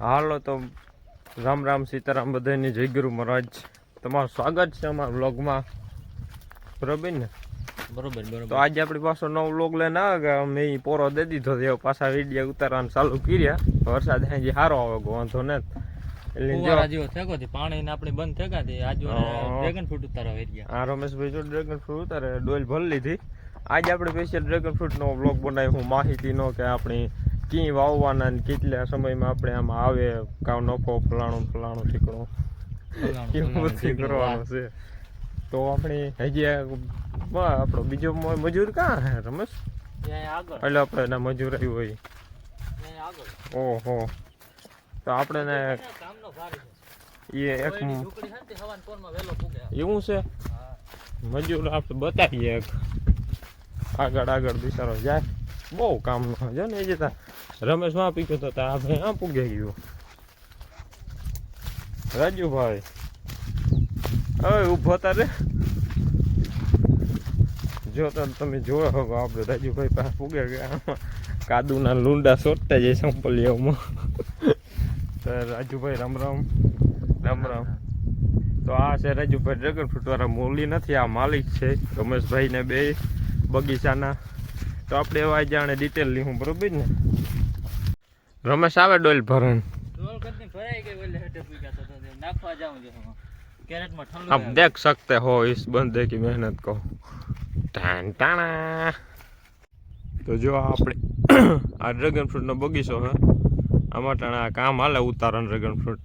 હાલો તો રામ રામ સીતારામ બધાની જય ગુરુ મહારાજ. તમારું સ્વાગત છે અમારા વ્લોગમાં. બરોબર ને? બરોબર તો આજે આપણી પાસે નવો વ્લોગ લઈને આવે કે અમે પોરો દે દીધો છે. પાછા વીડિયો ઉતારવાનું ચાલુ કર્યા. વરસાદ હજી સારો આવે વાંધો ને એટલે જો ફુવારા જેવો થેકો થી પાણી આપણે આજ ડ્રેગન ફ્રૂટ ઉતારવા વેરી ગયા આ રમેશભાઈ જો ડ્રેગન ફ્રૂટ ઉતારે ડોલ ભરી લીધી. આજે આપણે સ્પેશિયલ ડ્રેગન ફ્રૂટનો વ્લોગ બનાવી માહિતીનો કે આપણી કી વાવવાના ને કેટલા સમયમાં આપણે આમ આવે કાં નફો ફલાણું ફલાણું ફલાણું, એવું બધું કરવાનું છે. તો આપણે હજી આપણો બીજો મજૂર કાં હે રમેશ. એટલે આપણે એના મજૂર આવ્યું હોય. ઓહો. તો આપણે ને એ એક એવું છે મજૂર આપણે બતાવીએ એક. આગળ આગળ બિચારો જાય. બહુ કામનો છે ને એ જતા રમેશમાં પીક્યો તો ત્યાં આપણે આમ પૂગે ગયું. રાજુભાઈ. હવે ઊભો તારે જો તમે જોયો હો, આપણે રાજુભાઈ પાસે પૂગે ગયા. કાદુના લૂંડા સોટતા જાય સંપલિયામાં તો રાજુભાઈ, રામ રામ. રામ રામ. તો આ છે રાજુભાઈ ડ્રેગન ફ્રૂટ વાળા મૂલી નથી, આ માલિક છે, રમેશભાઈ ને બે બગીચાના. તો આપણે એવા જાણે ડિટેલ લીધું બરોબર ને? રમેશ આવે ડોલ ભરણ. આપ દેખ સકતે હો ઇસ બંદે કી મહેનત કહો. ટાણ ટાણા. તો જો આપણે આ ડ્રેગન ફ્રૂટનો બગીચો હે. આમાં ટાણા કામ હાલે ઉતારણ ડ્રેગન ફ્રૂટ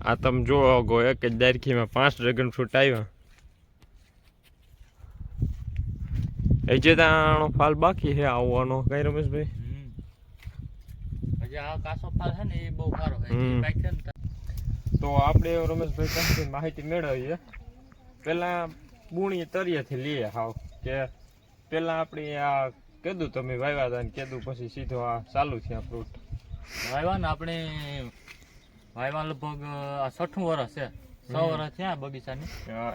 આ તમે જોવો ગો એક જ દારખીમાં પાંચ ડ્રેગન ફ્રૂટ આવ્યા એ જે તાણો ફાલ બાકી હે આવવાનો કઈ રમેશભાઈ? હજી આ કાસો ફાલ છે ને એ બહુ સારો છે. એ ને તો. તો આપણે રમેશભાઈ પાસેથી માહિતી મેળવીએ. પહેલાં બુણી તરિયાથી લઈએ હાવ કે પહેલાં આપણે આ કીધું તમે વાવ્યા હતા ને કીધું પછી સીધો આ ચાલુ છે આ ફ્રૂટ વાયવા ને આપણે વાયવા લગભગ આ છઠ્ઠું વર્ષ છે. છ. વર્ષ થયા બગીચાની.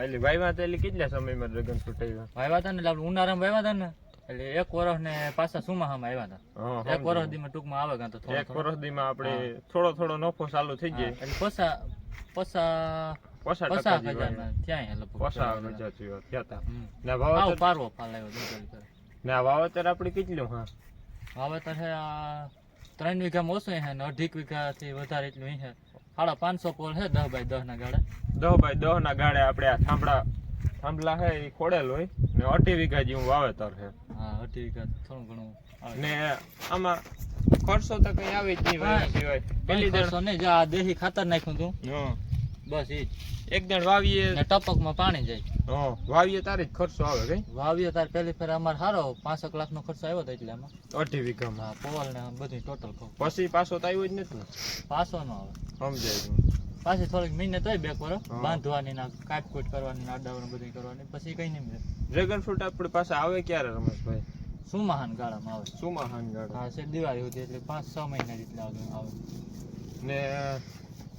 એટલે વાવ્યા હતા એટલે કેટલા સમયમાં ડ્રેગન ફ્રૂટ આવ્યા? વાયવા હતા ને એટલે આપણે ઉનાળામાં વાયવા હતા ને. એટલે એક વર્ષ ને પાછા સુમાહામાં આવ્યા હતા. એક વર્ષ દીમાં ટૂંકમાં આવે કાં તો એક વર્ષ દીમાં આપણે થોડો થોડો નફો ચાલુ થઈ જાય એટલે પસા પસા થયા હતા. ને પારવો આવ્યો ને આ આપણે કેટલું હા? વાવેતર છે ત્રણ વીઘામાં ઓછું છે ને અઢીક વીઘાથી વધારે એટલું છે સાડા પાંચસો પોલ છે દહ બાય દસ ના ગાળે. દહ બાય દહ ના ગાળે આપણે આ થાંભલા થાંભલા છે એ ખોડેલ હોય. ને અઢી વીઘા જેવું વાવેતર છે હા અઢી વીઘા થોડું ઘણું ને આમાં ખર્ચો તો કઈ આવે જ નહીં હા. સિવાય. પેલી નહીં જો આ દેશી ખાતર નાખ્યું તું. બસ એ એક દણ વાવીએ. ને ટપકમાં પાણી જાય. હં, વાવીએ તારે જ ખર્ચો આવે કઈ? વાવીએ તારે પહેલી ફેર અમારે સારો પાંસઠ લાખનો ખર્ચો આવ્યો હતો એટલે આમાં. અઢી વીઘામાં. હા પોલ ને બધું ટોટલ પછી પાછો તો આવ્યો જ નથી પાછો નો આવે. સમજાય. પાછી થોડીક મહેનત હોય બે કરો બાંધવાની ના કાટકૂટ કરવાની ના બધી કરવાની પછી કઈ નહીં મળે. ડ્રેગન ફ્રૂટ આપણી પાસે આવે ક્યારે રમેશભાઈ? સુમાહાન મહાન ગાળામાં આવે. સુમાહાન ગાળા. હા છે દિવાળી હતી એટલે પાંચ છ મહિના જેટલા આવે ને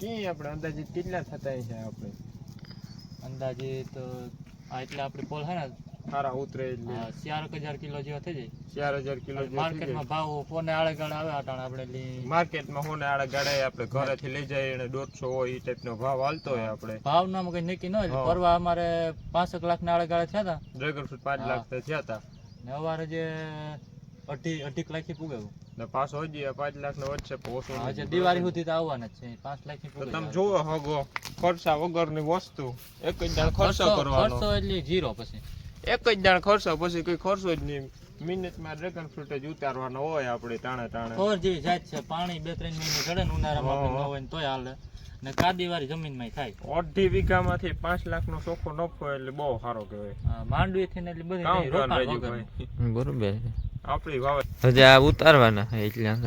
કી આપણે અંદાજિત કેટલા થતા છે આપણે? અંદાજે તો આ એટલે આપણે પોલ હે ને સારા ઉતરે ચાર હજાર કિલો જેવા થઈ ચાર હજાર કિલો માર્કેટમાં ભાવ ફોને આળે ગાળે આવે અટાણે આપણે માર્કેટમાં ફોને આડા ગાડે આપણે ઘરેથી લઈ જઈએ અને દોઢસો હોય એ ટાઈપનો ભાવ હાલતો હોય આપણે. ભાવનામાં કઈ નક્કી ન હોય પરવા અમારે પાંસઠ લાખ ના આળે ગાળે થયા હતા ડ્રેગન ફ્રૂટ પાંચ લાખ તો થયા હતા ને અવારે જે અઢી અઢીક લાખથી પૂગે ને પાછો હજી પાંચ લાખ નો વચ્ચે ઓછો હજી દિવાળી સુધી તો આવવાના જ છે. પાંચ લાખથી તો તમે જોવો હગો ખર્ચા વગરની વસ્તુ. એક જ ખર્ચો કરવાનો. ખર્ચો એટલે જીરો પછી. એક જ દાણ ખર્ચો પછી કોઈ ખર્ચો જ નહીં. મિનિટમાં ડ્રેગન ફ્રૂટ જ ઉતારવાનો હોય આપણે તાણે તાણે. ખોર જેવી જાત છે પાણી બે ત્રણ મહિને ચડે ને ઉનાળામાં. આપણે ન હોય ને તોય હાલે. ને કાદીવાળી જમીનમાં થાય અઢી વીઘામાંથી પાંચ લાખ નો ચોખ્ખો નફો એટલે બહુ સારો કહેવાય. માંડવી થી ને એટલે બધી રોકાણ બરોબર આપણી વાવે. હજી આ ઉતારવાના એટલે આ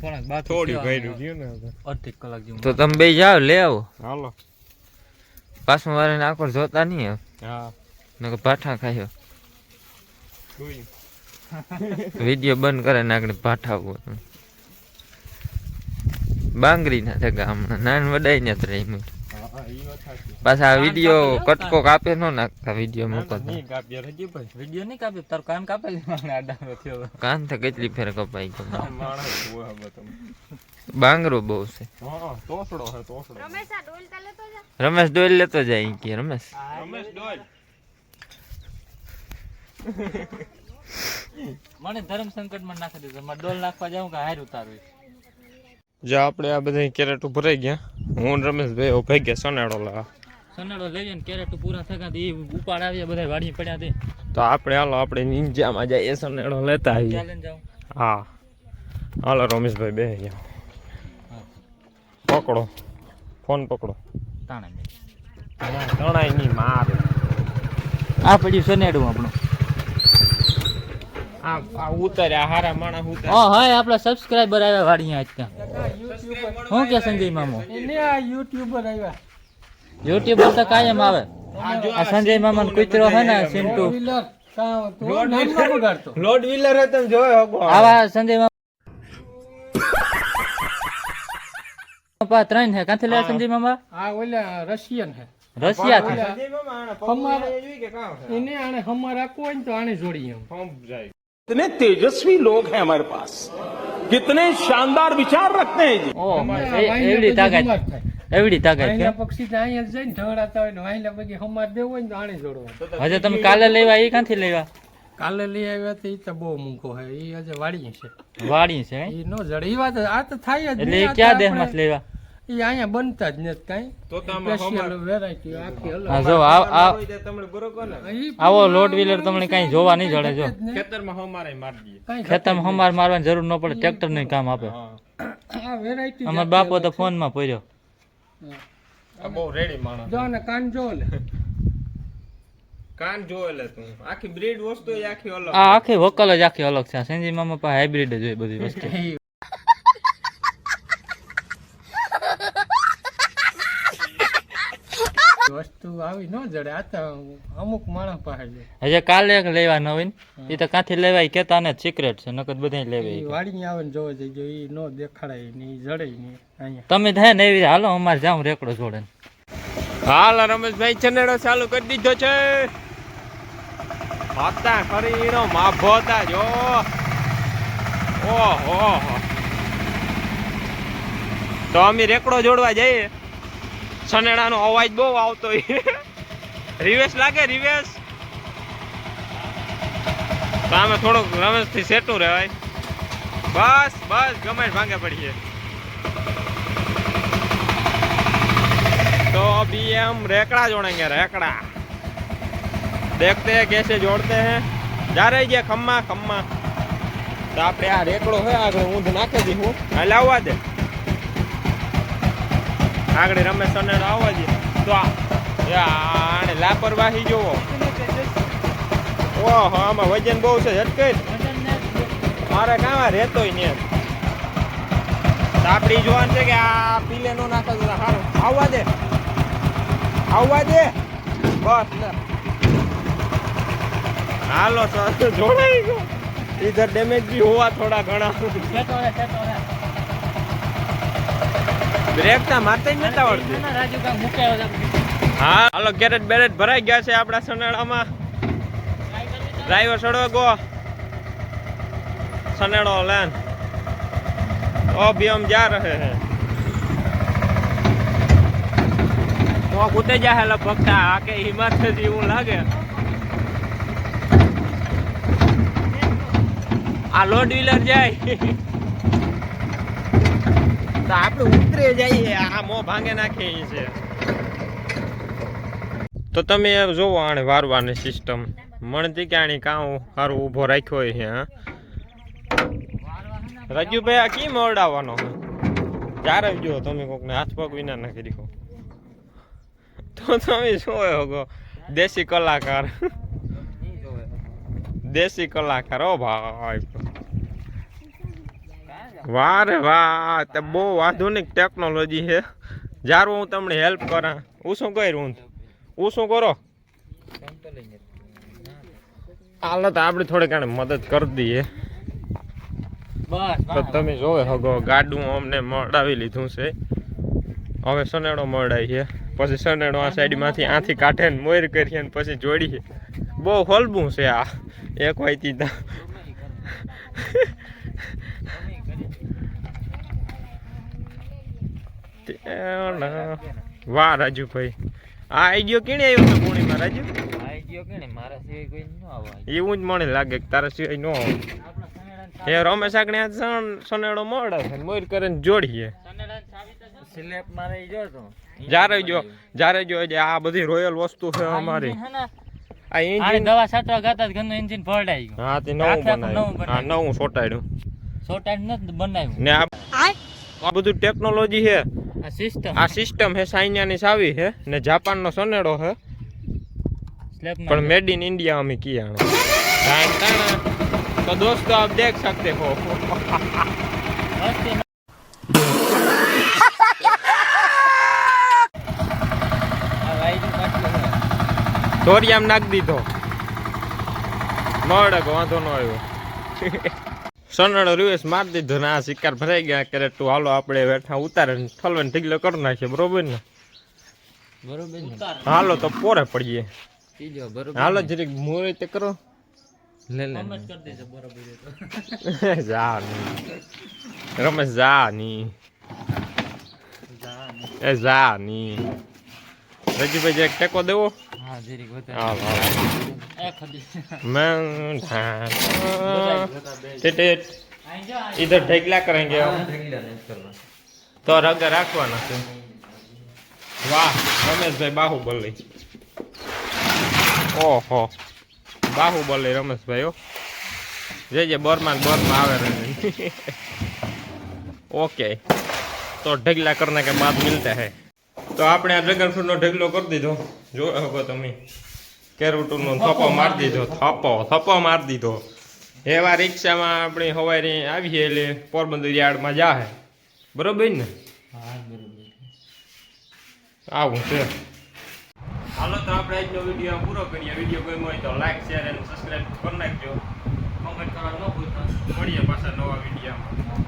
થોડાક થોડી છે, ભર્યું ને અડધી કલાક જેવું તો તમે બે જાઓ લે આવો. હાલો. પાછું મારે આખો જોતા નહીં હવે. હા. નકર ભાઠા ખાયો વીડિયો બંધ કરે ને આગળ ભાઠાવું બાંગરી ના થાય હમણાં. નાન વડાઈ ને રહી સાચી પાછા વીડિયો કટકો કાપે નો નાખતા વીડિયો ના, મૂકો વીડિયો નહીં કાપે તારું કાન થયો. કાન તો કેટલી ફેર કપાઈ ગયો. આ માણસ હોય હવે તમે બાંગરો બહુ છે. હા તોસડો હે તોસડો. રમેશ આ લેતો ડોલ લેતો જાય કે રમેશ. રમેશ ડોલ. મને ધર્મ સંકટમાં નાખી દીધો મારે ડોલ નાખવા જાઉં કે હાર ઉતારું જો આપણે આ બધા કેરેટ ભરાઈ ગયા. હું રમેશભાઈ ઓ ભાઈ ગયા સોનાડો લાવા. સોનાડો લઈ ને કેરેટ પૂરા થયા એ ઉપાડ આવ્યા બધા વાડી પડ્યા તે. તો આપણે હાલો આપણે નિંજામાં જઈએ સોનાડો લેતા આવીએ. હા. હાલો રમેશભાઈ બે ગયા પકડો. ફોન પકડો. તાણે તણાઈ ની માર. આ પડ્યું સનેડું આપણું. આ આ ઉતાર્યા હારા માણસ ઓ ઉતાર્યા હા આપણા સબસ્ક્રાઇબર આવ્યા વાડી આજ ત્યાં. શું કે સંજય મામો? યુટ્યુબર આવ્યા. યુટ્યુબર તો કાયમ આવે. આ સંજય મામા નો કૂતરો હે ને સિન્ટુ વ્હીલર કાં તો નામ ન બગાડતો લોડ વ્હીલર હે તમે જોયો હગો આવા સંજય મામા ત્રણ છે ક્યાંથી લે સંજય મામા? આ ઓલા રશિયન હે. રશિયાથી એને આને હમા રાખવું હોય ને તો આને જોડીએ એમ. कितने तेजस्वी लोग हैं हमारे पास कितने शानदार विचार रखते हैं जी ઓ આ એ- વાહિલા એવડી પછી તાકાત હમાર થાય. એવડી તાકાત વાહિલા છે પક્ષી તો અહીંયા જ જઈને ઢળાતા હોય ને વાહિલા પછી હમાર દેવું હોય ને તો આને જોડવા હજે તમે કાલે લેવા એ ક્યાંથી લેવા કાલે લઈ આવ્યા તો એ તો બહુ મૂંઘો હે એ હજે વાડી છે વાડી છે હે? એ નો જડે એ વાત આ તો થાય જ એટલે નહીં. એ આ તો ક્યાં આપણે- દેહમાં લેવા એ અહીંયા બનતા જ નથી કાંઈ. તો તો સ્પેશિયલ વેરાયટી આખી અલગ. હા જો આ આ તમને બરોબર ને? આવો લોટ વ્હીલર તમને કઈ જોવા નહીં જડે જો. ખેતરમાં હમારે મારી દઈએ. ખેતરમાં હમાર મારવાની જરૂર ન પડે ટ્રેક્ટરનું કામ આપે. આ વેરાયટી અમાર બાપો તો ફોનમાં પડ્યો આ બહુ રેડી માણસ. જો ને કાન જો લે. કાન જો એટલે તું. આખી બ્રીડ વસ્તુ આખી અલગ આ આખી વકલ જ આખી અલગ છે. સંજી મામા પાસે હાઇબ્રિડ જ હોય બધી વસ્તુ વસ્તુ આવી ન જડે. આ તો અમુક માણસ પાસે હજે કાલે એક લેવા નવીન હોય ને એ તો કાંથી લેવાય? કેતા ને સિક્રેટ છે નકર બધા ઈ. લેવાય વાડી આવે ને જોવા જઈજો એ ન દેખાડાય ને જડે નહીં અહીંયા. તમે થાય ને એવી હાલો અમારે જાઉં રેકડો જોડે હાલ રમેશભાઈ ચનેડો ચાલુ કરી દીધો છે. હતા ખરીનો માભો હતા જો ઓહો તો અમે રેકડો જોડવા જઈએ. સનેડાનો અવાજ બહુ આવતો રિવેશ લાગે રિવેશ તો અમે થોડુંક રમેશથી સેટું રહેવાય બસ બસ ગમે તે ભાંગે પડીએ तो अभी हम रेकड़ा जोड़ेंगे रेकड़ा देखते हैं कैसे जोड़ते हैं जा रही है खम्मा खम्मा તો આપણે આ રેકડો હોય આગળ ઊંધ નાખી દીધું હાલ આવવા દે આગળ રમેશ અને આવવા દે તો આને લાપરવાહી જોવો. ઓહો, આમાં વજન બહુ છે ઝટકે મારે કાં રહેતોય ને આપણી જોવાનું છે કે આ પીલે નો નાખો તો સારું આવવા દે. આવવા દે. બસ હાલો, સર, જોડાઈ ગયો. ઈધર ડેમેજ બી હોવા થોડા ઘણા. બ્રેક ના મારતા જ નતા આવડતું. રાજુ કાક મુકાયો હા હાલો ગેરેજ બેરેજ ભરાઈ ગયા છે આપડા સનેડામાં ડ્રાઈવર સડો ગો. સનેડો લેન. ઓ બીમ જા રહે હે. મો કૂદે જા હેલો લપકતા આ કે હિમાત જેવું લાગે. આ લોડ વ્હીલર જાય. તો આપણે ઉતરે જઈએ આ મો ભાંગે નાખે છે તો તમે જોવો આને વારવાની સિસ્ટમ મણતી કે આની કાં સારું ઊભો રાખ્યો છે હા? રાજુભાઈ આ કેમ ઓરડાવવાનો ચાર જો તમે કોકને હાથ પગ વિના ના કરી હો તો તમે શું ગો દેશી કલાકાર. દેશી કલાકાર ઓ ભાઈ. વાહ રે વાહ તે બહુ આધુનિક ટેકનોલોજી છે. જારું હું તમને હેલ્પ કરા. હું શું કર્યું હું શું કરો? હાલ તો આપણે થોડીક આને મદદ કરી દઈએ. તો તમે જોવે હગો, ગાડું અમને મળાવી લીધું છે. હવે સનેડો મળાય છે. પછી સનેડો આ સાઈડમાંથી આથી કાઢે ને મોર કરીએ ને પછી જોડીએ. બહુ હલબું છે આ. એક વાયથી તા વાહ રાજુભાઈ. આ આઈડિયો કેણે આવ્યો તો પૂર્ણિમા રાજુ? આઈડિયો ગયો મારા સિવાય કોઈ ન આવે એવું જ મને લાગે કે તારા સિવાય ન આવે. એ રમેશ આગણે આ સણ સનેડો મળે છે મોર કરીને જોડીએ. સ્લેપ મારે જો તો. જારે જો જારે જો જે આ બધી રોયલ વસ્તુ છે અમારી. આ એન્જિન દવા છાંટવા ગાતા જ ઘરનું એન્જિન ફોડાઈ ગયું. હા તે નવું બનાવ્યું. હા નવું સોટાડ્યું. સો ટાઈમ નથી બનાવ્યું. ને આ આ બધું ટેકનોલોજી છે આ સિસ્ટમ આ સિસ્ટમ છે સાઈન્યાની ચાવી છે ને જાપાનનો સનેડો છે સ્લેબ પણ મેડ ઇન इंडिया में किया है तो दोस्तों आप देख सकते हो આ વાયરી પાછું છે. ધોરિયામ નાખી દીધો મળે કે વાંધો ન આવ્યો સનડો રિવેસ મારી દીધો ને આ શિકાર ભરાઈ ગયા કરે તું હાલો આપણે બેઠા ઉતારે ને ઠલવે ને ઢીકલો કરી નાખીએ બરોબર ને? બરોબર હાલો તો પોરે પડીએ. હાલો જરીક મોરે તે કરો. લે લે કમેન્ટ કરી દેજો બરોબર એ તો. જા ની રમેશ જા ની એ જા ની રજીભાઈ જે ટેકો દેવો. હા જરીક વધારે હાલ હાલ એ ખદી मैं टिटिट આઈ જા इधर ढेकला करेंगे हम ઢગલા નથી કરવા તો રગ રાખવાના છે વાહ રમેશભાઈ બાહુબલી ઓહો બાહુબલી રમેશભાઈ હો જે જે બરમાં ને બરમાં આવે રહે ઓકે તો ઢગલા કરને કે બાદ મિલતા હે તો આપણે આ ડ્રેગન ફ્રૂટનો ઢગલો કરી દીધો. જો શકો તમે કેરોટનો થપ્પો મારી દીધો. થપ્પો થપ્પો મારી દીધો. એવા રિક્ષામાં આપણે હવારી આવીએ એટલે પોરબંદર યાર્ડમાં જાહે. બરોબર ને? આવું છે. હાલો તો આપણે આજનો વીડિયો પૂરો કરીએ. વીડિયો ગમ્યો હોય તો લાઈક શેર અને સબસ્ક્રાઈબ કરી નાખજો. કોમેન્ટ કરવાનું ન ભૂલતા. મળીએ પાછા નવા વિડીયોમાં.